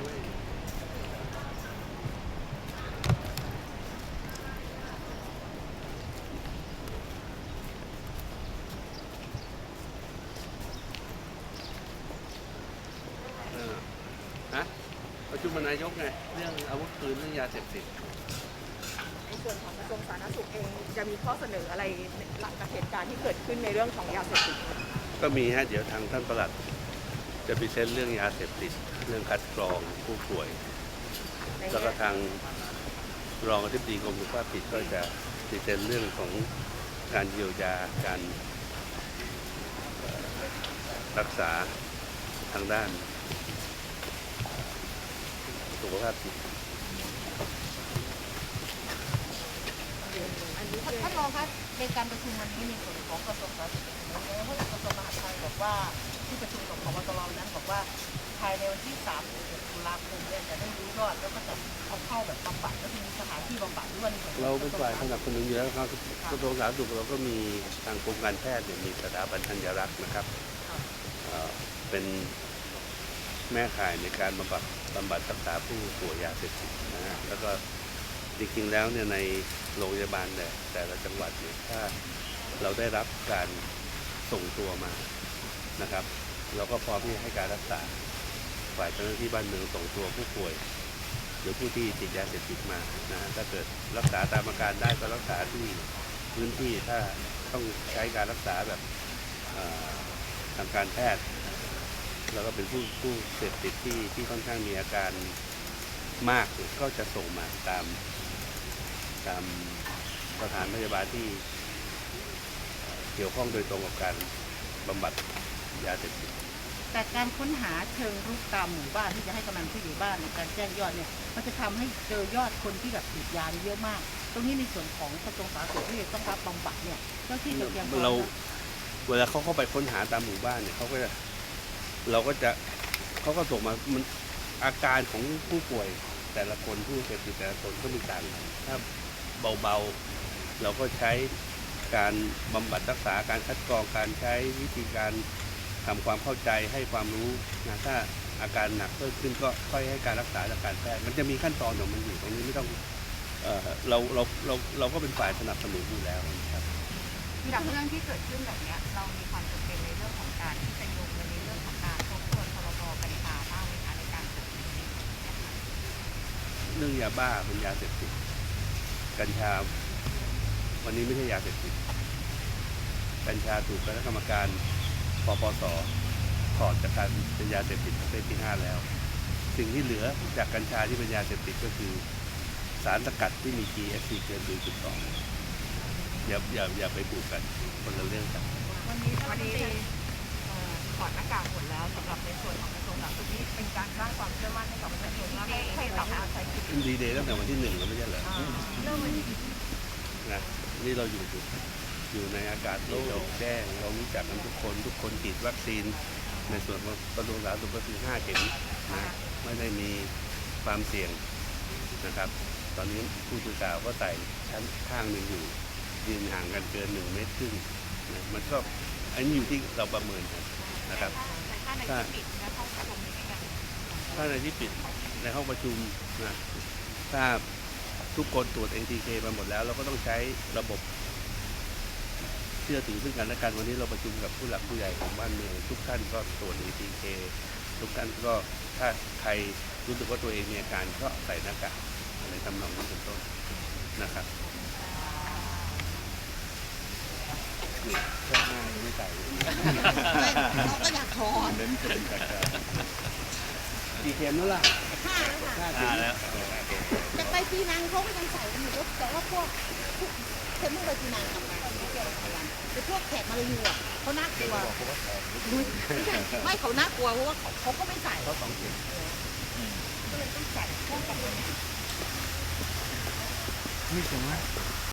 ไว้เออฮะประชุมนายกไง เรื่องอาวุธปืนเรื่องยาเสพติด ในส่วนของกระทรวงสาธารณสุขเองจะมีข้อเสนออะไรหลังจากเหตุการณ์ที่เกิดขึ้นในเรื่องของยาเสพติด ก็มีฮะ เดี๋ยวทางท่านประหลัด จะพิเศษเรื่องยาเสพติด เรื่องคัดกรองผู้ป่วย แล้วก็ทางรองอธิบดีกรมสุขภาพจิตก็จะพิเศษเรื่องของการเยียวยาการรักษาทางด้าน สุขภาพจิตอันนี้ท่านรองคะในการประชุมวันนี้ในส่วนของกระทรวงสาธารณสุข ภายในวันที่3ถึง6ตุลาคมเนี่ยจะได้รู้ยอดแล้วก็จะเอาเข้าแบบบำบัดแล้วจะมีสถานที่บำบัดด้วยในส่วนของเราเป็นฝ่ายสนับสนุนอยู่แล้วครับกระทรวงสาธารณสุขเราก็มีทางกรมการแพทย์เนี่ยมีสถาบันธัญรักษ์นะครับเอ่อเป็นแม่ข่ายในการบำบัดบำบัดรักษาผู้ป่วยยาเสพติดนะฮะแล้วก็จริงๆแล้วเนี่ยในโรงพยาบาลแต่แต่ละจังหวัดเนี่ยถ้าเราได้รับการส่งตัวมานะครับ เราก็พร้อมที่จะให้การรักษาฝ่ายเจ้าหน้าที่บ้านเมืองส่งตัวผู้ป่วย หรือผู้ที่ติดยาเสพติดมานะถ้าเกิดรักษาตามอาการได้ก็รักษาที่พื้นที่ถ้าต้องใช้การรักษาแบบทางการแพทย์แล้วก็เป็นผู้ผู้เสพติดที่ที่ค่อนข้างมีอาการมากก็จะส่งมาตามตามสถานพยาบาลที่เกี่ยวข้องโดยตรงกับการบำบัด ยาเสพติดแต่การค้นหาเชิงรุกตามหมู่บ้านที่จะให้กำนันผู้ใหญ่บ้านในการแจ้งยอดเนี่ยมันจะทำให้เจอยอดคนที่แบบติดยาเยอะมาก ตรงนี้ในส่วนของกระทรวงสาธารณสุขที่จะต้องรับบำบัดเนี่ยเจ้าที่จะเตรียมพร้อมเรานะเวลาเขาเข้าไปค้นหาตามหมู่บ้านเนี่ยเขาก็จะเราก็จะเขาก็ส่งมามันอาการของผู้ป่วยแต่ละคนผู้เสพติดแต่ละคนก็มีต่างกันถ้าเบาๆ เราก็ใช้การบำบัดรักษาการคัดกรองการใช้วิธีการ ทำความเข้าใจให้ความรู้นะถ้าอาการหนักเพิ่มขึ้นก็ค่อยให้การรักษาจากการแพทย์มันจะมีขั้นตอนของมันอยู่ตรงนี้ไม่ต้องเอ่อเราเราเราเราก็เป็นฝ่ายสนับสนุนอยู่แล้วนะครับจากเรื่องที่เกิดขึ้นแบบนี้เรามีความจำเป็นในเรื่องของการที่จะโยงในเรื่องของการทบทวนพรบกัญชาบ้างไหมคะในการจัดการนี้เนี่ยค่ะเรื่องยาบ้าเป็นยาเสพติดกัญชา วันนี้ไม่ใช่ยาเสพติดกัญชาถูกคณะกรรมการ ปปสถอดจากการเป็นยาเสพติดประเภทที่ 5 แล้ว สิ่งที่เหลือจากกัญชาที่เป็นยาเสพติดก็คือสารสกัดที่มี THC เกิน0.2อย่าอย่าอย่าไปผูกกันคนละเรื่องกันวันนี้วันนี้เอ่อถอดหน้ากากหมดแล้วสำหรับในส่วนของกระทรวงสาธารณสุขที่เป็นการสร้างความเชื่อมั่นให้กับประชาชนว่าให้ให้สามารถใช้ชีวิตดีเดย์ตั้งแต่วันที่หนึ่งแล้วไม่ใช่เหรออ่าเริ่มวันที่นะนี่เราอยู่อยู่ อยู่ในอากาศที่เราแจ้ง เรารู้จักกันทุกคนทุกคนฉีดวัคซีน ในส่วนของกระทรวงสาธารณสุขก็คือ5เข็มนะไม่ได้มีความเสี่ยงนะครับ ตอนนี้ผู้สื่อข่าวก็ใส่ชั้นข้างหนึ่งอยู่ยืนห่างกันเกินหนึ่งเมตรครึ่งนะมันก็อันนี้อยู่ที่เราประเมินกันนะครับถ้าในที่ปิดและห้องประชุมนี้กันถ้าในที่ปิดในห้องประชุมนะถ้าทุกคนตรวจ NTK มาหมดแล้ว เราก็ต้องใช้ระบบ เชื่อถือซึ่งกันและกันวันนี้เราประชุมกับผู้หลักผู้ใหญ่ของบ้านเมืองทุกท่านก็ตรวจ NTK ทุกท่านก็ถ้าใครรู้สึกว่าตัวเองมีอาการก็ใส่หน้ากากอะไรทำนองนี้เป็นต้นนะครับนี่แค่หน้ายังไม่ใส่เลยเราก็อยากถอนเน้นเป็นกากากี่เข็มแล้วล่ะห้าแล้วค่ะ ห้าเข็มแล้วแต่ไปปีนังเขาก็ยังใส่กันอยู่แต่ว่าพวกเทมเมอร์ไปปีนังทำงาน ไม่เกี่ยวกับกันแต่พวกแขกมาลายูอะเขาน่ากลัวไม่ใช่ไม่เขาน่ากลัวเพราะว่าเขาเขาก็ไม่ใส่เขาสองเข็มก็เลยต้องใส่ป้องกันไว้มีเสียงไหมเ